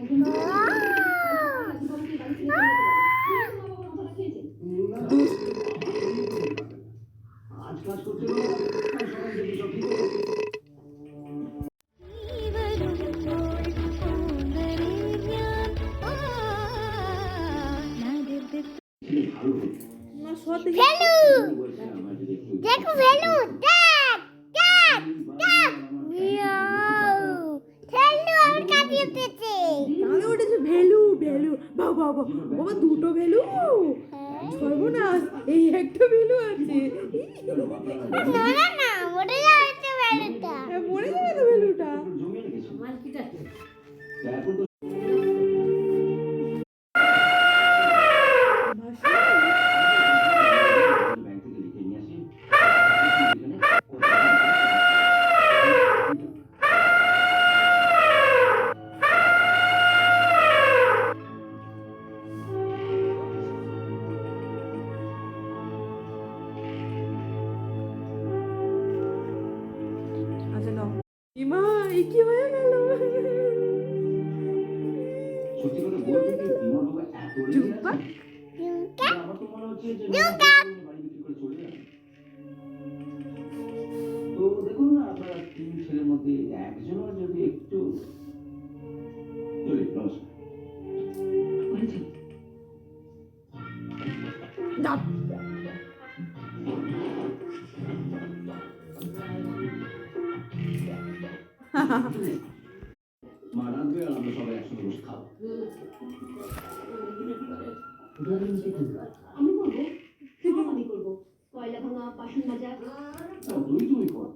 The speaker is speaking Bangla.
Hello. Hello. Deco hello. Dá! বাবা বাবা দুটো ভ্যালু সর্বনাশ এই একটা ভেলু আছে। না না না মরে যাচ্ছে ভেলুটা। হ্যাঁ, মরে যাবে তো ইমা এই কি হয়ে গেল? তো দেখুন না আপনারা তিন ছেলের মধ্যে একজনও যদি একটু চলে নমস্কার মা রাঁধবে আর আমরা সবাই একসঙ্গে বসে খাব আমি করব আমি করব কয়লা ভাঙা বাসন মাজা তুই কর.